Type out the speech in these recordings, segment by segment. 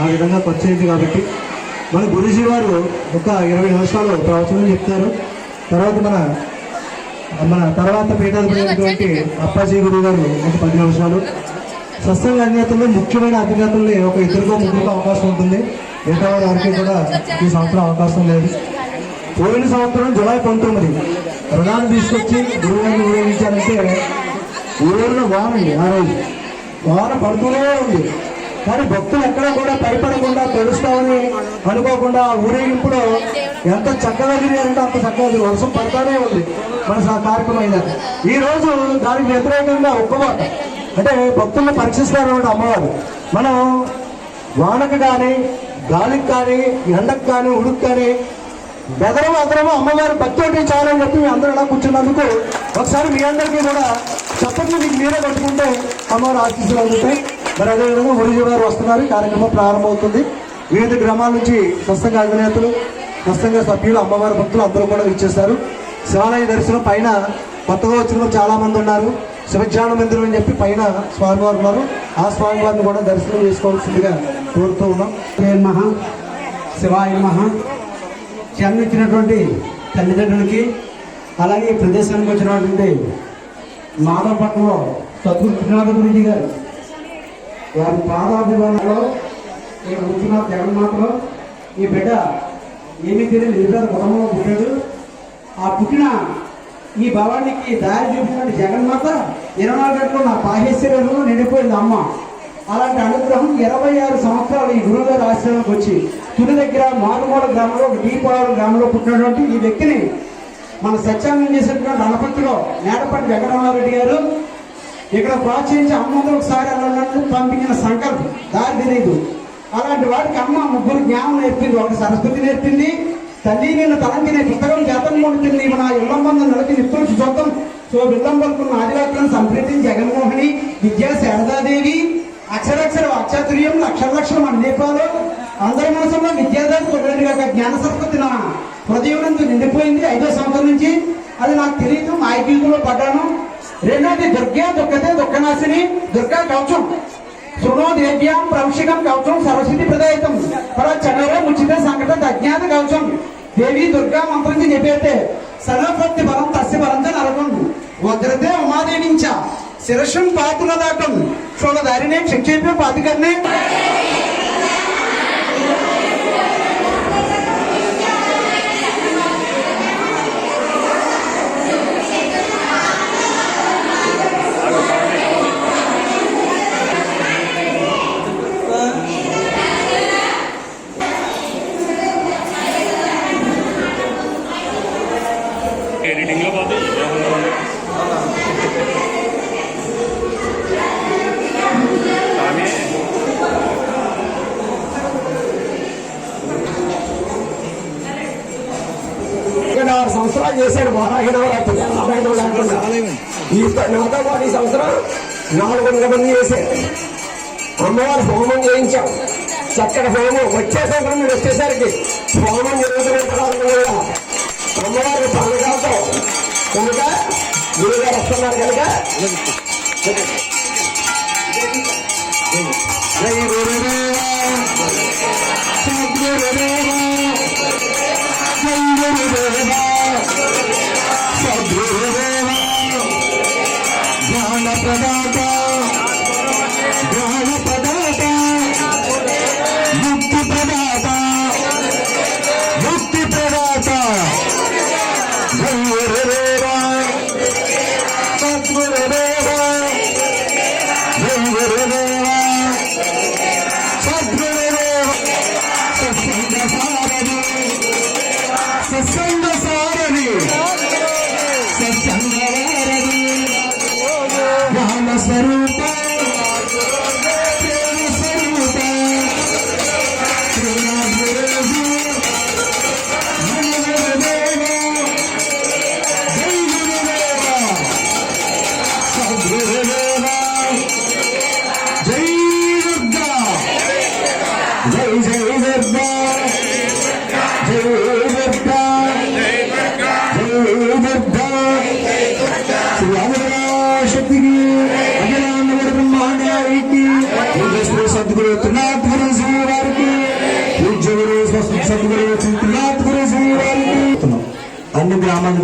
ఆ విధంగా ఖర్చు కాబట్టి మన గురుజీ వారు ఒక ఇరవై నిమిషాలు ప్రవచనం చెప్తారు. తర్వాత మన మన తర్వాత పీఠాధిపతి అప్పాజీ గురువు గారు ఒక పది నిమిషాలు. సత్సంగ అధినేతల్లో ముఖ్యమైన అధినేతల్ని ఒక ఇద్దరికో ముగ్గురికో అవకాశం ఉంటుంది. మిగతా వారికి కూడా ఈ సంవత్సరం అవకాశం లేదు. పోయిన సంవత్సరం జూలై పంతొమ్మిది రుణాన్ని తీసుకొచ్చి గురువుని వినియోగించారంటే ఊరేగించారంటే ఊరిలో వానండి ఆ రోజు వాన పడుతూనే ఉంది. కానీ భక్తులు ఎక్కడా కూడా భయపడకుండా తెలుస్తామని అనుకోకుండా ఊరేగింపులో ఎంత చక్కగా తిరిగారంటే అంత చక్కగా వర్షం పడతానే ఉంది. మన సా- కార్యక్రమం అయినా. ఈ రోజు దానికి వ్యతిరేకంగా ఒక్కమాట అంటే భక్తులను పరీక్షిస్తారన్నమాట అమ్మవారు. మనం వానకు కానీ గాలికి కానీ ఎండకు కానీ ఉడుకు కానీ బెదరం అదరము అమ్మవారి భక్తి ఒకటి చాలని చెప్పి మీ అందరూ ఎలా కూర్చున్నందుకు ఒకసారి మీ అందరికీ కూడా చప్పట్లు మీకు మీరే కట్టుకుంటే అమ్మవారు ఆశీస్సులు అందుతాయి. మరి అదేవిధంగా గురుజీ వస్తున్నారు. కార్యక్రమం ప్రారంభమవుతుంది. వివిధ గ్రామాల నుంచి సత్సంగ అధినేతలు సత్సంగ సభ్యులు అమ్మవారి భక్తులు అందరూ కూడా ఇచ్చేస్తారు శివాలయ దర్శనం పైన కొత్తగా వచ్చిన చాలామంది చాలా మంది ఉన్నారు. శివజ్ఞాన మందిరం అని చెప్పి పైన స్వామివారు ఉన్నారు. ఆ స్వామివారిని కూడా దర్శనం చేసుకోవాల్సిందిగా కోరుతూ ఉన్నాం. మహా శివాయ మహా జన్మించినటువంటి తల్లిదండ్రులకి అలాగే ఈ ప్రదేశానికి వచ్చినటువంటి మాధవపట్నంలో సద్గురు కృష్ణనాథ గురించి గారు వారి పాదాభిమానంలో ఇక్కడ కూర్చున్న జగన్మాతలో ఈ బిడ్డ ఏమీ తెలియదు నిరుపేద కుటుంబంలో పుట్టాడు. ఆ పుట్టిన ఈ భవానికి దారి చూపినటువంటి జగన్మాత ఇరవై నాలుగు గంటలు నా పాహేశ్వరంలో నిండిపోయింది అమ్మ. అలాంటి అనుగ్రహం ఇరవై ఆరు సంవత్సరాలు ఈ గురువుగారి ఆశ్రమానికి వచ్చి తుని దగ్గర మారుమూల గ్రామంలో దీపావళి గ్రామంలో పుట్టినటువంటి ఈ వ్యక్తిని మన సత్యాంగం చేసినటువంటి అనపత్తిలో నేటపట్టి వెంకటరామారెడ్డి గారు ఇక్కడ ప్రోత్సహించి అమ్మందరూ ఒకసారి అన్నట్టు పంపించిన సంకల్పం. దారి తెలియదు అలాంటి వాడికి అమ్మ ముగ్గురు జ్ఞానం నేర్పింది ఒకటి సరస్వతి నేర్పింది తల్లి నిన్న తలంకి నేను పుస్తకం జాతం కొడుతుంది మన ఇల్లంబంధ నడిచి నిత్యం చూద్దాం. సో బిల్లం పలుకున్న ఆదివాక్యం సంప్రీతి జగన్మోహిని విద్యా శారదాదేవి అక్షరాక్షర వాక్చాతుర్యం లక్షల లక్షల మండీపాలు అందరి మనసులో విద్యాదారి ఒక జ్ఞాన సరస్వతి నా హృదయం నిండిపోయింది ఐదో సంవత్సరం నుంచి. అది నాకు తెలియదు మా ఐక్యూలో పడ్డాను. రెండోది దుర్గే దుర్గతే దుఃఖనాశిని దుర్గా కవచం శృణోదేవ్యాం ప్రవంశికం కవచం సరస్వతి ప్రదాయితం పర చనరే ముచిత సంకట అజ్ఞాత కవచం దేవి దుర్గా మంత్రం చెప్పేతే సర్వపత్తి బలం తస్య బలంతో నరకం వజ్రతే ఉమాదేవించ శిరస్వం పాతుల దాటం చూడదారినే క్షిక్షేపే పాతికర్నే చేశాడు వారాహిడవరాత్రి ఈ నాతో పాటు ఈ సంవత్సరం నాలుగు వందల మంది చేశారు. అమ్మవారు హోమం చేయించాం. చక్కటి హోమం. వచ్చే సంవత్సరం మీరు వచ్చేసరికి హోమం జరుగుతున్న అమ్మవారి పాలకాలతో కనుక గురుగారు వస్తున్నారు కనుక. Sarupa,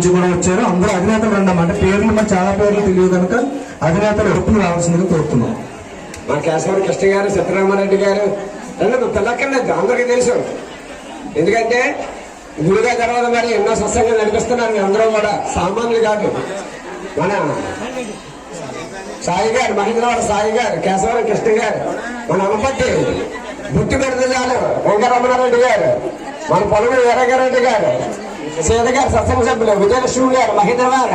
నుంచి కూడా వచ్చారు. అందరూ అధినేతలు అన్నమాట. అంటే పేర్లు మరి చాలా పేర్లు తెలియదు కనుక అధినేతలు ఎప్పుడు రావాల్సిందిగా కోరుతున్నాం. మా కేశవరి కృష్ణ గారు సత్యనారాయణరెడ్డి గారు రెండు పిల్లక్కర్లేదు అందరికీ తెలుసు. ఎందుకంటే గురుగా తర్వాత మరి ఎన్నో సత్సంగా నడిపిస్తున్నారు అందరూ కూడా. సామాన్యులు కాదు. మన సాయి గారు మహేంద్రవాడ సాయి గారు కేశవరం కృష్ణ గారు మన అనుపతి బుట్టి పెడితే వెంకటరమణారెడ్డి గారు మన పొలము వీరగారెడ్డి గారు సీత గారు సత్సంగ సభ్యులు విజయలక్ష్మి గారు మహేంద్రవాడ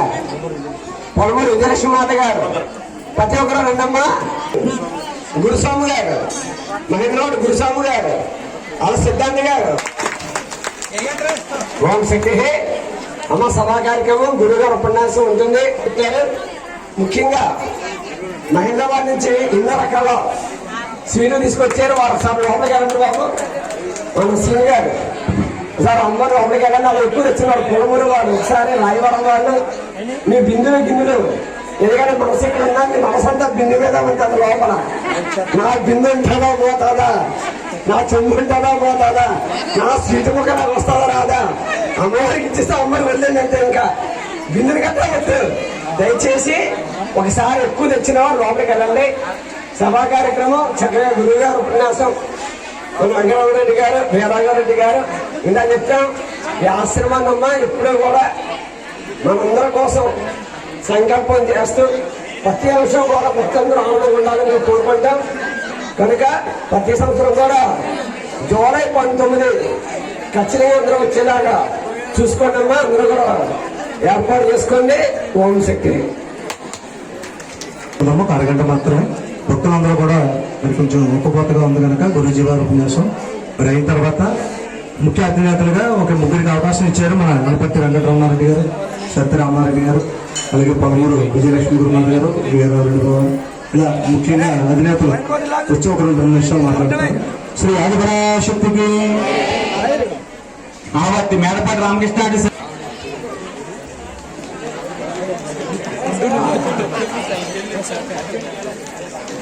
పొలమూరు విజయలక్ష్మి మాత గారు ప్రతి ఒక్కరు రెండమ్మా గురుస్వామి గారు మహేంద్రరావు గురుస్వామి గారు అలా సిద్ధాంతి గారు. ఓం శక్తి అమ్మ సభా కార్యక్రమం గురుగారు ఉపన్యాసం ఉంటుంది. పెట్టారు. ముఖ్యంగా మహేంద్రాబాద్ నుంచి ఎన్నో రకాల స్వీలు తీసుకొచ్చారు. వారు సార్ లోపలికి వెళ్ళండి బాబు. మన శ్రీ గారు. సార్ అందరూ లోపలికి వెళ్ళండి. వాళ్ళు ఎక్కువ తెచ్చినారు పొలమూరు వాళ్ళు ఒకసారి రాయవరం వాళ్ళు మీ బిందులు. గిన్నెలు ఎందుకంటే మనసు ఇక్కడ ఉందా? మీ మనసంతా బిందు మీద ఉంటుంది లోపల. నా బిందు ఉంటుందా? పోతుందా? నా చెంబు ఉంటుందా? పోతుందా? నా స్వీట్ ముక్క నాకు వస్తుందా? రాదా? అమ్మవారికి ఇచ్చిస్తే అమ్మాయి వెళ్ళింది అంతే ఇంకా. బిందుని కట్టా వద్దు దయచేసి ఒకసారి ఎక్కువ తెచ్చిన లోపలికి వెళ్ళండి. సభా కార్యక్రమం చక్కగా గురువు గారు ఉపన్యాసం రంగారావు రెడ్డి గారు వీరాగారెడ్డి గారు. ఇందా చెప్తాం ఈ ఆశ్రమాన్ని అమ్మా ఎప్పుడూ కూడా మనందరి కోసం సంకల్పం చేస్తూ ప్రతి అంశం కూడా భక్తులందరూ ఆనందంగా ఉండాలని మేము కోరుకుంటాం. కనుక ప్రతి సంవత్సరం కూడా జూలై పంతొమ్మిది ఖచ్చితంగా అందరూ వచ్చేలాగా చూసుకోండి అమ్మా అందరూ కూడా ఏర్పాటు చేసుకోండి. ఓం శక్తి. అరగంట మాత్రం భక్తులందరూ కూడా మరి కొంచెం ఉక్కపోతగా ఉంది కనుక గురూజీ వారి ఉపన్యాసం. మరి అయిన తర్వాత ముఖ్య అధినేతలుగా ఒక ముగ్గురికి అవకాశం ఇచ్చారు మన గణపతి వెంకటరమణారెడ్డి గారు సత్యరామారెడ్డి గారు అలాగే పలువురు విజయలక్ష్మి గురునాథ్ గారు వీరారెడ్డి బాబు ఇలా ముఖ్యంగా అధినేతలు వచ్చి ఒక రెండు రెండు నిమిషాలు మాట్లాడతారు. శ్రీ ఆదిపరాశక్తికి ఆవర్తి మేడపాటి రామకృష్ణ అంటే ఆ